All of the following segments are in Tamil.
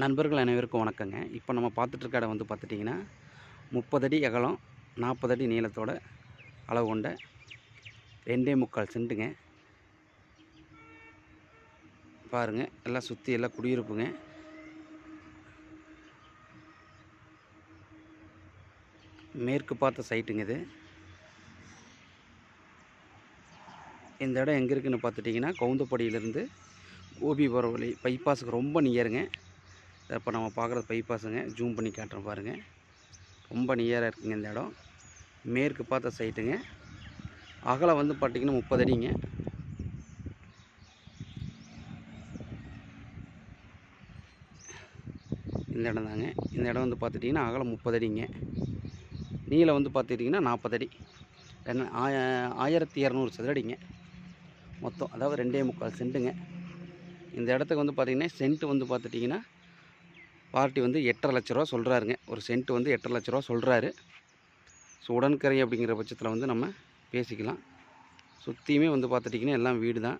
நண்பர்கள் அனைவருக்கும் வணக்கங்க. இப்போ நம்ம பார்த்துட்ருக்க இடம் வந்து பார்த்துட்டிங்கன்னா முப்பது அடி அகலம் நாற்பது அடி நீளத்தோட அளவு கொண்ட ரெண்டே முக்கால் சென்ட்டுங்க பாருங்கள் எல்லாம் சுற்றி எல்லாம் குடியிருப்புங்க. மேற்கு பார்த்த சைட்டுங்க இது. இந்த இடம் எங்கே இருக்குதுன்னு பார்த்துட்டிங்கன்னா கவுந்தப்படியிலேருந்து கோபி போகிற வழி பைபாஸுக்கு ரொம்ப நியருங்க இப்போ நம்ம பார்க்குறது பைபாஸுங்க ஜூம் பண்ணி காட்டுறேன் பாருங்கள் ரொம்ப நியராக இருக்குங்க இந்த இடம். மேற்கு பார்த்த சைட்டுங்க அகலம் வந்து பார்த்திங்கன்னா முப்பது அடிங்க. இந்த இடம் தாங்க. இந்த இடம் வந்து பார்த்துட்டிங்கன்னா அகலம் முப்பது அடிங்க. நீளம் வந்து பார்த்துட்டிங்கன்னா நாற்பது அடி. ரெண்டு ஆய ஆயிரத்தி இரநூறு சதுரடிங்க. மொத்தம் அதாவது ரெண்டே முக்கால் சென்ட்டுங்க. இந்த இடத்துக்கு வந்து பார்த்திங்கன்னா சென்ட்டு வந்து பார்த்துட்டிங்கன்னா பார்ட்டி வந்து எட்டரை லட்ச ரூபா சொல்கிறாருங்க ஒரு சென்ட் வந்து எட்டரை லட்ச ரூபா சொல்கிறாரு ஸோ உடன்கரை அப்படிங்கிற பட்சத்தில் வந்து நம்ம பேசிக்கலாம். சுற்றியுமே வந்து பார்த்துட்டிங்கன்னா எல்லாம் வீடு தான்.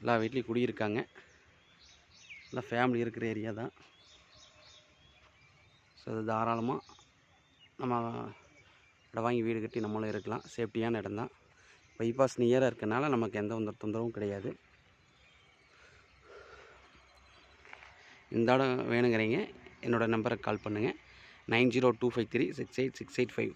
எல்லா வீட்லேயும் குடியிருக்காங்க. எல்லாம் ஃபேமிலி இருக்கிற ஏரியா தான். ஸோ அது தாராளமாக நம்ம இடம் வாங்கி வீடு கட்டி நம்மளும் இருக்கலாம். சேஃப்டியான இடம் தான். பைபாஸ் நியராக இருக்கனால நமக்கு எந்த தொந்தரவும் கிடையாது. இந்த இடம் வேணுங்கிறீங்க என்னோடய நம்பருக்கு கால் பண்ணுங்கள் nine zero two five three six eight six eight five.